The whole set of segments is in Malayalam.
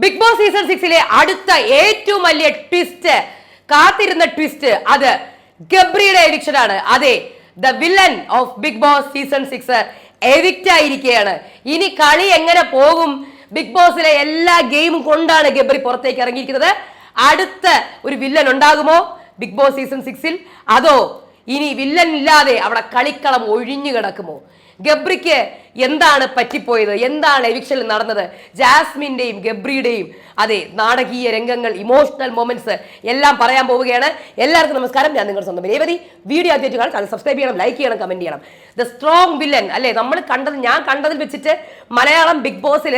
ബിഗ് ബോസ് സീസൺ സിക്സിലെ അടുത്ത ഏറ്റവും വലിയ ട്വിസ്റ്റ് കാത്തിരുന്ന ട്വിസ്റ്റ് അത് ഗബ്രിയുടെ എവിക്ഷൻ ആണ്. അതെ the villain of big boss season six evict ആയിരിക്കുകയാണ്. ഇനി കളി എങ്ങനെ പോകും? ബിഗ് ബോസിലെ എല്ലാ ഗെയിമും കൊണ്ടാണ് ഗബ്രി പുറത്തേക്ക് ഇറങ്ങിയിരിക്കുന്നത്. അടുത്ത ഒരു വില്ലൻ ഉണ്ടാകുമോ ബിഗ് ബോസ് സീസൺ സിക്സിൽ? അതോ ഇനി വില്ലൻ ഇല്ലാതെ അവിടെ കളിക്കളം ഒഴിഞ്ഞു കിടക്കുമോ? ഗബ്രിക്ക് എന്താണ് പറ്റിപ്പോയത്? എന്താണ് എവിക്ഷനിൽ നടന്നത്? ജാസ്മിന്റെയും ഗബ്രിയുടെയും അതെ നാടകീയ രംഗങ്ങൾ ഇമോഷണൽ മൊമെന്റ്സ് എല്ലാം പറയാൻ പോവുകയാണ്. എല്ലാവർക്കും നമസ്കാരം. ഞാൻ നിങ്ങളുടെ സ്വന്തം രേവതി. വീഡിയോ ആദ്യമായിട്ട് കാണാൻ ചാനൽ സബ്സ്ക്രൈബ് ചെയ്യണം ലൈക്ക് ചെയ്യണം കമന്റ് ചെയ്യണം. ദ സ്ട്രോങ് വില്ലൻ അല്ലേ? നമ്മൾ കണ്ടത് ഞാൻ കണ്ടതിൽ വെച്ചിട്ട് മലയാളം ബിഗ് ബോസിൽ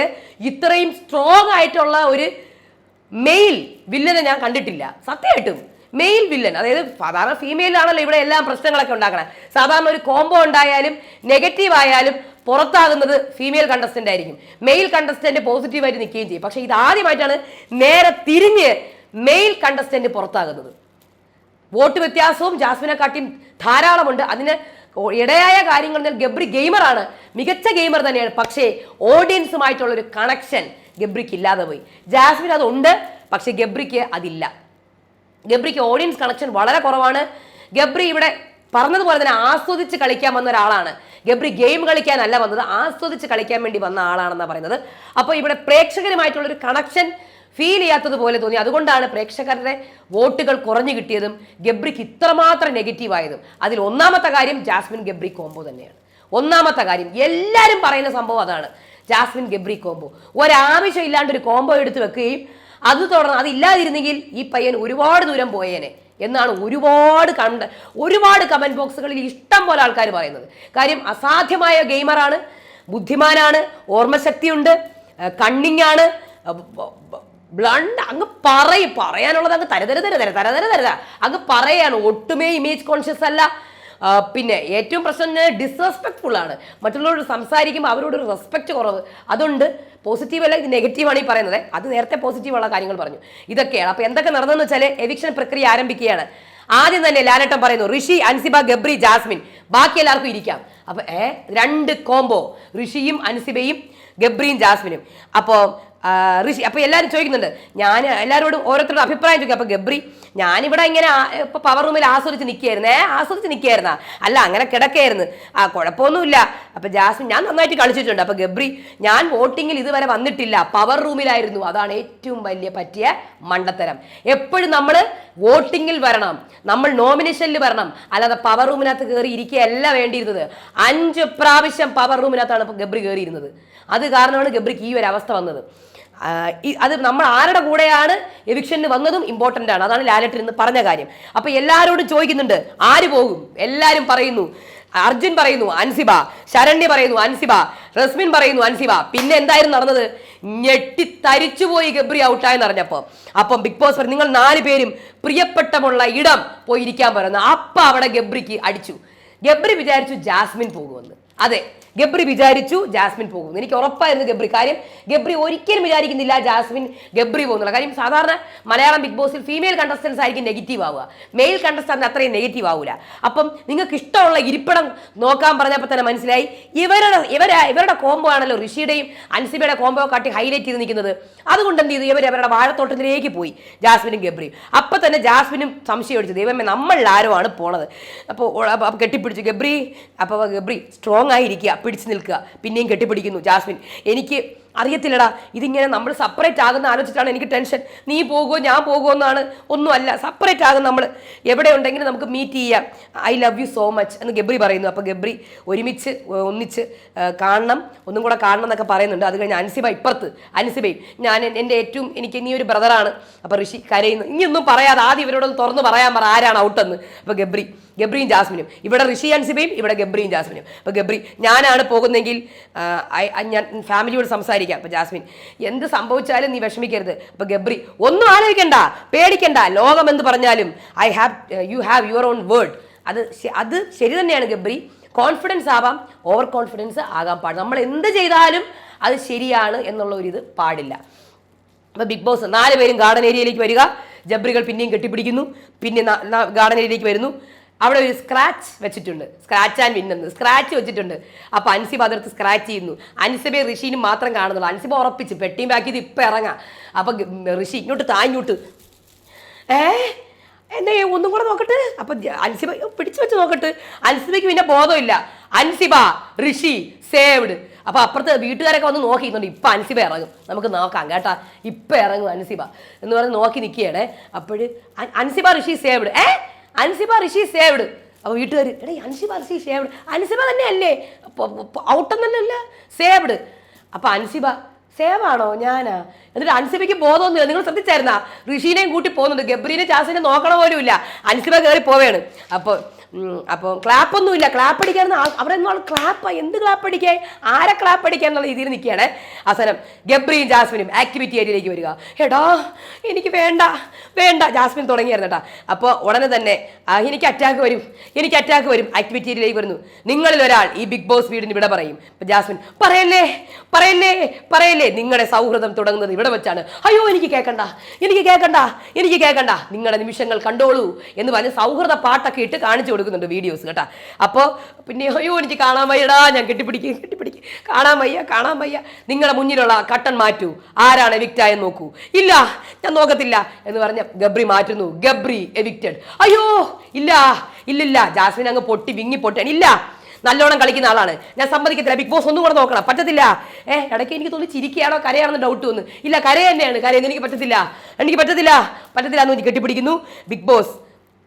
ഇത്രയും സ്ട്രോങ് ആയിട്ടുള്ള ഒരു മെയിൽ വില്ലനെ ഞാൻ കണ്ടിട്ടില്ല. സത്യമായിട്ടും. മെയിൽ വില്ലൻ അതായത് സാധാരണ ഫീമെയിലാണല്ലോ ഇവിടെ എല്ലാം പ്രശ്നങ്ങളൊക്കെ ഉണ്ടാക്കണേ. സാധാരണ ഒരു കോംബോ ഉണ്ടായാലും നെഗറ്റീവ് ആയാലും പുറത്താകുന്നത് ഫീമെയിൽ കണ്ടസ്റ്റന്റ് ആയിരിക്കും. മെയിൽ കണ്ടസ്റ്റന്റ് പോസിറ്റീവായിട്ട് നിൽക്കുകയും ചെയ്യും. പക്ഷേ ഇത് ആദ്യമായിട്ടാണ് നേരെ തിരിഞ്ഞ് മെയിൽ കണ്ടസ്റ്റന്റ് പുറത്താകുന്നത്. വോട്ട് വ്യത്യാസവും ജാസ്മിനെ കാട്ടിയും ധാരാളമുണ്ട്. അതിന് ഇടയായ കാര്യങ്ങൾ ഗബ്രി ഗെയിമറാണ്. മികച്ച ഗെയിമർ തന്നെയാണ്. പക്ഷേ ഓഡിയൻസുമായിട്ടുള്ള ഒരു കണക്ഷൻ ഗബ്രിക്ക് ഇല്ലാതെ പോയി. ജാസ്മിൻ അതുണ്ട് പക്ഷേ ഗബ്രിക്ക് അതില്ല. ഗബ്രിക്ക് ഓഡിയൻസ് കണക്ഷൻ വളരെ കുറവാണ്. ഗബ്രി ഇവിടെ പറഞ്ഞതുപോലെ തന്നെ ആസ്വദിച്ച് കളിക്കാൻ വന്ന ഒരാളാണ്. ഗബ്രി ഗെയിം കളിക്കാനല്ല വന്നത് ആസ്വദിച്ച് കളിക്കാൻ വേണ്ടി വന്ന ആളാണെന്നാണ് പറയുന്നത്. അപ്പോൾ ഇവിടെ പ്രേക്ഷകരുമായിട്ടുള്ളൊരു കണക്ഷൻ ഫീൽ ചെയ്യാത്തതുപോലെ തോന്നി. അതുകൊണ്ടാണ് പ്രേക്ഷകരുടെ വോട്ടുകൾ കുറഞ്ഞു കിട്ടിയതും ഗബ്രിക്ക് ഇത്രമാത്രം നെഗറ്റീവ് ആയതും. അതിൽ ഒന്നാമത്തെ കാര്യം ജാസ്മിൻ ഗബ്രി കോംബോ തന്നെയാണ്. ഒന്നാമത്തെ കാര്യം എല്ലാവരും പറയുന്ന സംഭവം അതാണ് ജാസ്മിൻ ഗബ്രി കോംബോ ഒരാവശ്യം ഇല്ലാണ്ട് ഒരു കോംബോ എടുത്ത് വെക്കുകയും അത് തുടർന്ന് അതില്ലാതിരുന്നെങ്കിൽ ഈ പയ്യൻ ഒരുപാട് ദൂരം പോയേനെ എന്നാണ് ഒരുപാട് കണ്ട ഒരുപാട് കമന്റ് ബോക്സുകളിൽ ഇഷ്ടം പോലെ ആൾക്കാർ പറയുന്നത്. കാര്യം അസാധ്യമായ ഗെയിമറാണ് ബുദ്ധിമാനാണ് ഓർമ്മശക്തിയുണ്ട് കണ്ണിങ് ആണ് ബ്ലണ്ട് അങ്ങ് പറയും പറയാനുള്ളത് അങ്ങ് തരതര തരതര തര തരതര. തരത അങ്ങ് പറയാണ് ഒട്ടുമേ ഇമേജ് കോൺഷ്യസ് അല്ല. പിന്നെ ഏറ്റവും പ്രശ്നം ഡിസ്റെസ്പെക്ട്ഫുൾ ആണ്. മറ്റുള്ളവരോട് സംസാരിക്കുമ്പോൾ അവരോട് ഒരു റെസ്പെക്ട് കുറവ്. അതുകൊണ്ട് പോസിറ്റീവ് അല്ല നെഗറ്റീവാണ് ഈ പറയുന്നത്. അത് നേരത്തെ പോസിറ്റീവ് ഉള്ള കാര്യങ്ങൾ പറഞ്ഞു. ഇതൊക്കെയാണ്. അപ്പോൾ എന്തൊക്കെ നടന്നതെന്ന് വെച്ചാൽ എവിക്ഷൻ പ്രക്രിയ ആരംഭിക്കുകയാണ്. ആദ്യം തന്നെ ലാലട്ടം പറയുന്നു ഋഷി അൻസിബ ഗബ്രി ജാസ്മിൻ ബാക്കി എല്ലാവർക്കും ഇരിക്കാം. അപ്പോൾ രണ്ട് കോംബോ ഋഷിയും അൻസിബയും ഗബ്രിയും ജാസ്മിനും. അപ്പോൾ ഋഷി അപ്പോൾ എല്ലാവരും ചോദിക്കുന്നുണ്ട്. ഞാൻ എല്ലാവരോടും ഓരോരുത്തരുടെ അഭിപ്രായം ചോദിക്കും. അപ്പോൾ ഗബ്രി ഞാനിവിടെ ഇങ്ങനെ ആ- ഇപ്പൊ പവർ റൂമിൽ ആസ്വദിച്ച് നിൽക്കുകയായിരുന്നേ. ആസ്വദിച്ച് നിൽക്കുകയായിരുന്നാ? അല്ല അങ്ങനെ കിടക്കുകയായിരുന്നു. ആ കുഴപ്പമൊന്നുമില്ല. അപ്പോൾ ജാസ്മിൻ ഞാൻ നന്നായിട്ട് കളിച്ചിട്ടുണ്ട്. അപ്പോൾ ഗബ്രി ഞാൻ വോട്ടിങ്ങിൽ ഇതുവരെ വന്നിട്ടില്ല. പവർ റൂമിലായിരുന്നു അതാണ് ഏറ്റവും വലിയ പറ്റിയ മണ്ടത്തരം. എപ്പോഴും നമ്മൾ വോട്ടിങ്ങിൽ വരണം. നമ്മൾ നോമിനേഷനിൽ വരണം. അല്ലാതെ പവർ റൂമിനകത്ത് കയറി ഇരിക്കുകയല്ല വേണ്ടിയിരുന്നത്. അഞ്ച് പ്രാവശ്യം പവർ റൂമിനകത്താണ് ഇപ്പൊ ഗബ്രി കയറിയിരുന്നത് അത് കാരണമാണ് ഗബ്രിക്ക് ഈ ഒരു അവസ്ഥ വന്നത്. അത് നമ്മൾ ആരുടെ കൂടെയാണ് എവിക്ഷന് വന്നതും ഇമ്പോർട്ടന്റ് ആണ്. അതാണ് ലാലറ്റിൽ നിന്ന് പറഞ്ഞ കാര്യം. അപ്പൊ എല്ലാവരോടും ചോദിക്കുന്നുണ്ട് ആര് പോകും? എല്ലാവരും പറയുന്നു അർജുൻ പറയുന്നു അൻസിബ. ശരണ്യ പറയുന്നു അൻസിബ. റസ്മിൻ പറയുന്നു അൻസിബ. പിന്നെ എന്തായിരുന്നു നടന്നത്? ഞെട്ടി തരിച്ചുപോയി ഗബ്രി ഔട്ടായെന്ന് അറിഞ്ഞപ്പോ അപ്പം ബിഗ് ബോസ് പറഞ്ഞു നിങ്ങൾ നാല് പേരും പ്രിയപ്പെട്ടമുള്ള ഇടം പോയിരിക്കാൻ പറയുന്നു. അപ്പൊ അവിടെ ഗബ്രിക്ക് അടിച്ചു. ഗബ്രി വിചാരിച്ചു ജാസ്മിൻ പോകുമെന്ന്. അതെ ഗബ്രി വിചാരിച്ചു ജാസ്മിൻ പോകുന്നു. എനിക്ക് ഉറപ്പായിരുന്നു ഗബ്രി. കാര്യം ഗബ്രി ഒരിക്കലും വിചാരിക്കുന്നില്ല ജാസ്മിൻ ഗബ്രി പോകുന്നുള്ള കാര്യം. സാധാരണ മലയാളം ബിഗ് ബോസിൽ ഫീമെയിൽ കണ്ടസ്റ്റൻസ് ആയിരിക്കും നെഗറ്റീവ് ആവുക. മെയിൽ കണ്ടസ്റ്റൻസ് അത്രയും നെഗറ്റീവ് ആവില്ല അപ്പം നിങ്ങൾക്ക് ഇഷ്ടമുള്ള ഇരിപ്പിടം നോക്കാൻ പറഞ്ഞപ്പോൾ തന്നെ മനസ്സിലായി ഇവരുടെ ഇവരെ ഇവരുടെ കോംബോ ആണല്ലോ ഋഷിയുടെയും അൻസിബയുടെ കോംബോ കാട്ടി ഹൈലൈറ്റ് ചെയ്ത് നിൽക്കുന്നത്. അതുകൊണ്ട് എന്ത് ചെയ്തു? ഇവർ അവരുടെ വാഴത്തോട്ടത്തിലേക്ക് പോയി ജാസ്മിനും ഗബ്രിയും. അപ്പം തന്നെ ജാസ്മിനും സംശയം അടിച്ചു ദൈവമേ നമ്മളിൽ ആരോ ആണ് പോണത് അപ്പോൾ കെട്ടിപ്പിടിച്ചു ഗബ്രി അപ്പോൾ ഗബ്രി സ്ട്രോങ് ആയിരിക്കുക പിടിച്ചു നിൽക്കുക. പിന്നെയും കെട്ടിപ്പിടിക്കുന്നു. ജാസ്മിൻ എനിക്ക് അറിയത്തില്ലടാ. ഇതിങ്ങനെ നമ്മൾ സെപ്പറേറ്റ് ആകുന്ന ആലോചിച്ചിട്ടാണ് എനിക്ക് ടെൻഷൻ നീ പോകുമോ ഞാൻ പോകുമോ എന്നാണ് ഒന്നുമല്ല. സെപ്പറേറ്റ് ആകും നമ്മൾ. എവിടെ ഉണ്ടെങ്കിലും നമുക്ക് മീറ്റ് ചെയ്യാം. I love you so much എന്ന് ഗബ്രി പറയുന്നു. അപ്പോൾ ഗബ്രി ഒരുമിച്ച് ഒന്നിച്ച് കാണണം. ഒന്നും കൂടെ കാണണം എന്നൊക്കെ പറയുന്നുണ്ട്. അത് കഴിഞ്ഞ് അൻസിബ ഇപ്പുറത്ത്. അൻസിബയും ഞാൻ എൻ- എന്റെ ഏറ്റവും എനിക്ക് നീ ഒരു ബ്രദറാണ് അപ്പോൾ ഋഷി കരയുന്നു. ഇനിയൊന്നും പറയാതെ ആദ്യം ഇവരോടൊന്ന് തുറന്ന് പറയാൻ പറ ആരാണ് ഔട്ടെന്ന് അപ്പോൾ ഗബ്രി ഗബ്രിയും ജാസ്മിനും. ഇവിടെ ഋഷി അൻസിബയും ഇവിടെ ഗബ്രിയും ജാസ്മിനും. അപ്പോൾ ഗബ്രി ഞാനാണ് ആ, ഞാൻ ഫാമിലിയോട് സംസാരിക്കാം. അപ്പോൾ ജാസ്മിൻ എന്ത് സംഭവിച്ചാലും നീ വിഷമിക്കരുത്. അപ്പോൾ ഗബ്രി ഒന്നും ആലോചിക്കണ്ട പേടിക്കണ്ട. ലോകം എന്ന് പറഞ്ഞാലും I have you have your own word അത് അത് ശരി തന്നെയാണ് ഗബ്രി. കോൺഫിഡൻസ് ആവാം ഓവർ കോൺഫിഡൻസ് ആകാൻ പാടില്ല നമ്മൾ എന്ത് ചെയ്താലും അത് ശരിയാണ് എന്നുള്ള ഒരു ഇത് പാടില്ല. അപ്പോൾ ബിഗ് ബോസ് നാല് പേരും ഗാർഡൻ ഏരിയയിലേക്ക് വരിക. ജബ്രികൾ പിന്നെയും കെട്ടിപ്പിടിക്കുന്നു. പിന്നെ ഗാർഡൻ ഏരിയയിലേക്ക് വരുന്നു. അവിടെ ഒരു സ്ക്രാച്ച് വെച്ചിട്ടുണ്ട്. സ്ക്രാച്ച് ആൻഡ് വിന്നെന്ന് സ്ക്രാച്ച് വെച്ചിട്ടുണ്ട്. അപ്പൊ അൻസിബ അതിർത്ത് സ്ക്രാച്ച് ചെയ്യുന്നു. അൻസിബെ ഋഷിനും മാത്രം കാണുന്നുള്ളൂ. അൻസിബ ഉറപ്പിച്ച്. പെട്ടിയും ബാക്കി ഇത് ഇപ്പൊ ഇറങ്ങാം. അപ്പൊ ഋഷി ഇങ്ങോട്ട് താങ്ങോട്ട് ഏ? എന്നെ ഒന്നും കൂടെ നോക്കട്ടെ? അപ്പൊ അൻസിബ പിടിച്ചു വെച്ച് നോക്കട്ടെ. അൻസിബയ്ക്ക് പിന്നെ ബോധമില്ല. അൻസിബ ഋഷി സേവ്ഡ്. അപ്പൊ അപ്പുറത്ത് വീട്ടുകാരൊക്കെ വന്ന് നോക്കിയിരുന്നുണ്ട് ഇപ്പൊ അൻസിബ ഇറങ്ങും. നമുക്ക് നോക്കാം കേട്ടാ. ഇപ്പൊ ഇറങ്ങും അൻസിബ. എന്ന് പറഞ്ഞ് നോക്കി നിൽക്കുകയാണ്. അപ്പോഴ് അൻസിബ ഋഷി സേവ്ഡ്. ഏ? അൻസിബ ഋഷി സേവ്ഡ്. അപ്പൊ വീട്ടുകാർ എടേ അൻസിബ ഋഷി സേവ്ഡ്. അൻസിബ തന്നെ അല്ലേ തന്നെയല്ലേ ഔട്ടെന്നല്ല സേവ്ഡ്. അപ്പോൾ അൻസിബ സേവാണോ ഞാനാ? എന്നിട്ട് അൻസിബയ്ക്ക് ബോധമൊന്നുമില്ല. നിങ്ങൾ ശ്രദ്ധിച്ചായിരുന്നാ? ഋഷീനെയും കൂട്ടി പോകുന്നുണ്ട്. ഗബ്രീനെ ചാസിനെ നോക്കണ പോലും ഇല്ല അൻസിബ കയറി പോവുകയാണ് അപ്പോൾ അപ്പോൾ ക്ലാപ്പ് ഒന്നുമില്ല. ക്ലാപ്പ് അടിക്കാൻ അവിടെ നിന്നാൾ ക്ലാപ്പാ എന്ത് ക്ലാപ്പ് അടിക്കാൻ ആരെ ക്ലാപ്പ് അടിക്കാൻ എന്നുള്ള രീതിയിൽ നിൽക്കുകയാണ്. അവസാനം ഗബ്രിയും ജാസ്മിനും ആക്ടിവിറ്റി ഏരിയയിലേക്ക് വരിക. എടാ എനിക്ക് വേണ്ട വേണ്ട. ജാസ്മിൻ തുടങ്ങിയായിരുന്നു കേട്ടാ. അപ്പോൾ ഉടനെ തന്നെ എനിക്ക് അറ്റാക്ക് വരും. എനിക്ക് അറ്റാക്ക് വരും. ആക്ടിവിറ്റി ഏരിയയിലേക്ക് വരുന്നു. നിങ്ങളിൽ ഒരാൾ ഈ ബിഗ് ബോസ് വീടിന് ഇവിടെ പറയും. ജാസ്മിൻ പറയല്ലേ പറയല്ലേ പറയല്ലേ. നിങ്ങളുടെ സൗഹൃദം തുടങ്ങുന്നത് ഇവിടെ വെച്ചാണ്. അയ്യോ എനിക്ക് കേൾക്കണ്ട എനിക്ക് കേൾക്കണ്ട എനിക്ക് കേൾക്കണ്ട നിങ്ങളുടെ നിമിഷങ്ങൾ കണ്ടോളൂ എന്ന് പറഞ്ഞ് സൗഹൃദ പാട്ടൊക്കെ ഇട്ട് കാണിച്ചു കൊടുക്കുന്നുണ്ട് വീഡിയോസ് കേട്ടാ. അപ്പോൾ പിന്നെ അയ്യോ എനിക്ക് കാണാൻ വയ്യടാ ഞാൻ കെട്ടിപ്പിടിക്കും കെട്ടിപ്പിടിക്കും. കാണാൻ വയ്യ കാണാൻ വയ്യ. നിങ്ങളുടെ മുന്നിലുള്ള കട്ടൻ മാറ്റൂ. ആരാണ് എവിക്റ്റ് ആയെന്ന് നോക്കൂ. ഇല്ല ഞാൻ നോക്കത്തില്ല എന്ന് പറഞ്ഞ ഗബ്രി മാറ്റുന്നു. ഗബ്രി എവിക്റ്റഡ് അയ്യോ ഇല്ല ഇല്ലില്ല. ജാസ്മിൻ അങ്ങ് പൊട്ടി വിങ്ങി പൊട്ടാൻ ഇല്ല നല്ലോണം കളിക്കുന്ന ആളാണ്. ഞാൻ സമ്മതിക്കത്തില്ല. ബിഗ് ബോസ് ഒന്നും കൂടെ നോക്കണം. പറ്റത്തില്ല. ഏ ഇടയ്ക്ക് എനിക്ക് തോന്നി ചിരിക്കുകയാണോ കരയാണെന്ന് ഡൗട്ട് വന്നു. ഇല്ല കര തന്നെയാണ് കരയെന്ന് എനിക്ക് പറ്റത്തില്ല. എനിക്ക് പറ്റത്തില്ല. പറ്റത്തില്ല എന്ന് കെട്ടിപ്പിടിക്കുന്നു. ബിഗ് ബോസ്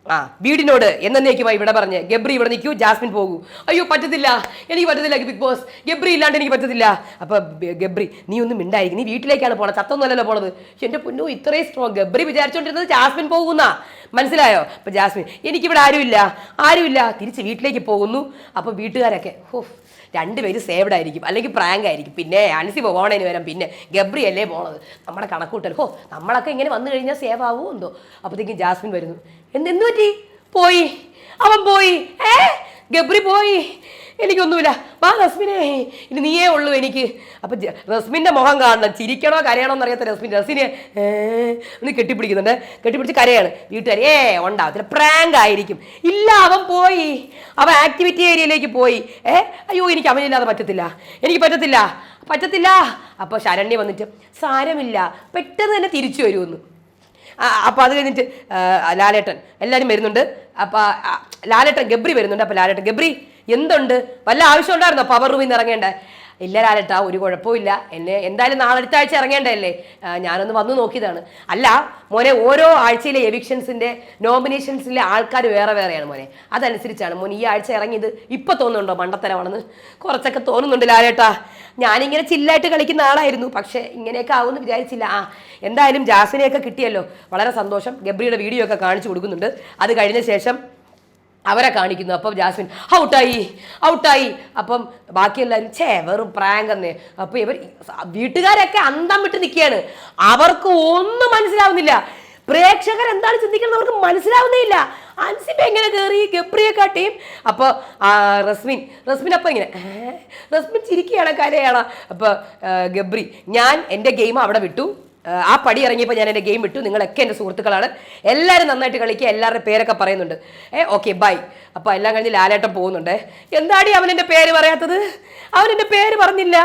ആ വീടിനോട് എന്നേക്കുമായി ഇവിടെ പറഞ്ഞ് ഗബ്രി ഇവിടെ നിൽക്കൂ ജാസ്മിൻ പോകൂ. അയ്യോ പറ്റത്തില്ല. എനിക്ക് പറ്റത്തില്ല ബിഗ് ബോസ്. ഗബ്രി ഇല്ലാണ്ട് എനിക്ക് പറ്റത്തില്ല. അപ്പൊ ഗബ്രി നീ ഒന്നും മിണ്ടായിരിക്കും. നീ വീട്ടിലേക്കാണ് പോണത് ചത്തൊന്നുമല്ലല്ലോ പോണത്. എന്റെ പൊന്നു ഇത്രയും സ്ട്രോങ് ഗബ്രി വിചാരിച്ചോണ്ടിരുന്നത് ജാസ്മിൻ പോകുന്ന. മനസ്സിലായോ? അപ്പൊ ജാസ്മിൻ എനിക്കിവിടെ ആരുമില്ല. ആരുമില്ല. തിരിച്ച് വീട്ടിലേക്ക് പോകുന്നു. അപ്പൊ വീട്ടുകാരൊക്കെ ഹോ രണ്ടുപേരും സേവ്ഡ് ആയിരിക്കും. അല്ലെങ്കിൽ പ്രാങ്ക് ആയിരിക്കും. പിന്നെ അൻസി പോകണേന് വരാം പിന്നെ ഗബ്രി അല്ലേ പോണത്. നമ്മുടെ കണക്കൂട്ടൽ. ഹോ നമ്മളൊക്കെ ഇങ്ങനെ വന്നു കഴിഞ്ഞാൽ സേവ് ആവുമോ എന്തോ? അപ്പോഴത്തേക്കും ജാസ്മിൻ വരുന്നു. എന്ത് എന്ത് പറ്റി? പോയി. അവൻ പോയി. ഏ? ഗബ്രി പോയി. എനിക്കൊന്നുമില്ല. വാ റസ്മിനെ. ഇനി നീയേ ഉള്ളൂ എനിക്ക്. അപ്പൊ റസ്മിന്റെ മുഖം കാണണം. ചിരിക്കണോ കരയണോ എന്നറിയാത്ത റസ്മിൻ റസ്മിനെ ഒന്ന് കെട്ടിപ്പിടിക്കുന്നുണ്ട്. കെട്ടിപ്പിടിച്ച് കരയാണ്. വീട്ടുകാർ ഏ ഉണ്ടാവത്തില്ല പ്രാങ്ക് ആയിരിക്കും. ഇല്ല അവൻ പോയി. അവൻ ആക്ടിവിറ്റി ഏരിയയിലേക്ക് പോയി. ഏ അയ്യോ എനിക്ക് അവനില്ലാതെ പറ്റത്തില്ല. എനിക്ക് പറ്റത്തില്ല. പറ്റത്തില്ല. അപ്പോൾ ശരണ്യ വന്നിട്ട് സാരമില്ല. പെട്ടെന്ന് തന്നെ തിരിച്ചു വരുമെന്ന്. അപ്പോൾ അത് കഴിഞ്ഞിട്ട് ലാലേട്ടൻ. എല്ലാവരും വരുന്നുണ്ട്. അപ്പോൾ ലാലേട്ടൻ ഗബ്രി വരുന്നുണ്ട്. അപ്പോൾ ലാലേട്ടൻ ഗബ്രി എന്തുണ്ട്? വല്ല ആവശ്യം ഉണ്ടായിരുന്നോ പവർ റൂമിൽ നിന്ന് ഇറങ്ങേണ്ടേ? ഇല്ല ലാലട്ടാ ഒരു കുഴപ്പമില്ല എന്നെ എന്തായാലും നാളെ അടുത്ത ആഴ്ച ഇറങ്ങേണ്ടതല്ലേ ഞാനൊന്ന് വന്നു നോക്കിയതാണ്. അല്ല മോനെ ഓരോ ആഴ്ചയിലെ എവിക്ഷൻസിന്റെ നോമിനേഷൻസിലെ ആൾക്കാർ വേറെ വേറെയാണ് മോനെ. അതനുസരിച്ചാണ് മോൻ ഈ ആഴ്ച ഇറങ്ങിയത്. ഇപ്പം തോന്നുന്നുണ്ടോ മണ്ടത്തരമാണെന്ന്? കുറച്ചൊക്കെ തോന്നുന്നുണ്ട് ലാലേട്ടാ. ഞാനിങ്ങനെ ചില്ലായിട്ട് കളിക്കുന്ന ആളായിരുന്നു. പക്ഷേ ഇങ്ങനെയൊക്കെ ആവുമെന്ന് വിചാരിച്ചില്ല. ആ എന്തായാലും ജാസിനെയൊക്കെ കിട്ടിയല്ലോ. വളരെ സന്തോഷം. ഗബ്രിയുടെ വീഡിയോ ഒക്കെ കാണിച്ചു കൊടുക്കുന്നുണ്ട്. അത് കഴിഞ്ഞ ശേഷം അവരെ കാണിക്കുന്നു. അപ്പം ജാസ്മിൻ ഔട്ടായി ഔട്ടായി. അപ്പം ബാക്കി ഛേ വെറും പ്രാങ്ക് എന്നേ അപ്പം ഇവർ വീട്ടുകാരൊക്കെ അന്തം വിട്ട് നിൽക്കുകയാണ്. അവർക്ക് ഒന്നും മനസ്സിലാവുന്നില്ല. പ്രേക്ഷകർ എന്താണ് ചിന്തിക്കുന്നത്? അവർക്ക് മനസ്സിലാവുന്നേ ഇല്ല. അൻസിബ എങ്ങനെ കയറി ഗപ്രിയെ കാട്ടിയും. അപ്പോൾ റസ്മിൻ റസ്മിൻ അപ്പം ഇങ്ങനെ റസ്മിൻ ചിരിക്കുകയാണ് കരയാണ്. അപ്പോൾ ഗബ്രി ഞാൻ എന്റെ ഗെയിം അവിടെ വിട്ടു. ആ പടി ഇറങ്ങിയപ്പോൾ ഞാൻ എന്റെ ഗെയിം വിട്ടു നിങ്ങളൊക്കെ എന്റെ സുഹൃത്തുക്കളാണ്. എല്ലാവരും നന്നായിട്ട് കളിക്കുക. എല്ലാവരുടെ പേരൊക്കെ പറയുന്നുണ്ട്. ഏ ഓക്കെ ബൈ അപ്പോൾ എല്ലാം കഴിഞ്ഞ് ലാലേട്ടം പോകുന്നുണ്ട്. എന്താടി അവൻ എന്റെ പേര് പറയാത്തത്? അവൻ എന്റെ പേര് പറഞ്ഞില്ല.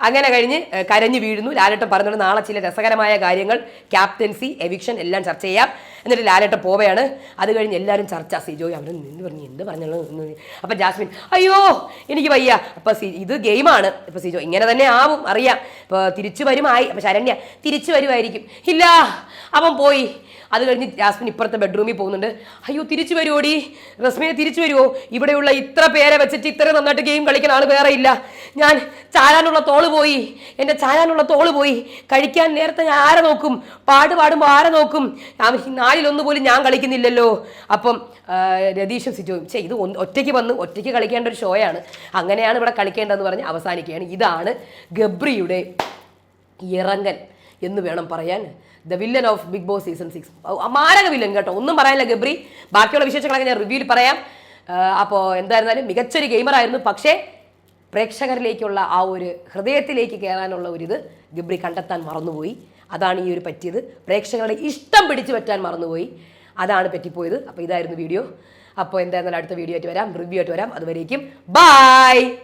അങ്ങനെ കഴിഞ്ഞ് കരഞ്ഞ് വീഴുന്നു. ലാലേട്ടൻ പറഞ്ഞത് നാളെ ചില രസകരമായ കാര്യങ്ങൾ. ക്യാപ്റ്റൻസി എവിക്ഷൻ എല്ലാം ചർച്ച ചെയ്യാം. എന്നിട്ട് ലാലേട്ടൻ പോവുകയാണ്. അത് കഴിഞ്ഞ് എല്ലാവരും ചർച്ച. സിജോയ് അവർ നിന്ന് പറഞ്ഞു എന്ത് പറഞ്ഞുള്ളൂ അപ്പം ജാസ്മിൻ അയ്യോ എനിക്ക് വയ്യ. അപ്പം സി ഇത് ഗെയിമാണ്. ഇപ്പം സിജോ ഇങ്ങനെ തന്നെ ആവും അറിയാം. ഇപ്പോൾ തിരിച്ചു വരുമായി. അപ്പം ശരണ്യ തിരിച്ചു വരുമായിരിക്കും. ഇല്ല അവൻ പോയി. അത് കഴിഞ്ഞ് ജാസ്മിൻ ഇപ്പുറത്തെ ബെഡ്റൂമിൽ പോകുന്നുണ്ട്. അയ്യോ തിരിച്ചു വരുമോടി റസ്മിനെ തിരിച്ചു വരുമോ ഇവിടെയുള്ള ഇത്ര പേരെ വെച്ചിട്ട് ഇത്ര നന്നായിട്ട് ഗെയിം കളിക്കുന്ന ആൾ വേറെ ഇല്ല. ഞാൻ ചാരാനുള്ള തോൾ പോയി. എന്റെ ചായാനുള്ള തോൾ പോയി. കഴിക്കാൻ നേരത്തെ ഞാൻ ആരെ നോക്കും? പാട് പാടുമ്പോൾ ആരെ നോക്കും? നാലിലൊന്നു പോലും ഞാൻ കളിക്കുന്നില്ലല്ലോ. അപ്പം രതീഷും സിറ്റുവും ചേ ഇത് ഒറ്റയ്ക്ക് വന്ന് ഒറ്റയ്ക്ക് കളിക്കേണ്ട ഒരു ഷോയാണ്. അങ്ങനെയാണ് ഇവിടെ കളിക്കേണ്ടതെന്ന് പറഞ്ഞ് അവസാനിക്കുകയാണ്. ഇതാണ് ഗബ്രിയുടെ ഇറങ്ങൽ എന്ന് വേണം പറയാൻ. The villain of big boss season six മാരക വില്ലൻ കേട്ടോ. ഒന്നും പറയാനില്ല ഗബ്രി. ബാക്കിയുള്ള വിശേഷങ്ങളൊക്കെ ഞാൻ റിവ്യൂവിൽ പറയാം. അപ്പോൾ എന്തായിരുന്നാലും മികച്ചൊരു ഗെയിമറായിരുന്നു പക്ഷേ പ്രേക്ഷകരിലേക്കുള്ള ആ ഒരു ഹൃദയത്തിലേക്ക് കയറാനുള്ള ഒരു ഇത് ഗബ്രി കണ്ടെത്താൻ മറന്നുപോയി. അതാണ് ഈ ഒരു പറ്റിയത്. പ്രേക്ഷകരുടെ ഇഷ്ടം പിടിച്ചു പറ്റാൻ മറന്നുപോയി. അതാണ് പറ്റിപ്പോയത്. അപ്പോൾ ഇതായിരുന്നു വീഡിയോ. അപ്പോൾ എന്തായിരുന്നാലും അടുത്ത വീഡിയോ ആയിട്ട് വരാം. റിവ്യൂ ആയിട്ട് വരാം. അതുവരേക്കും. ബൈ!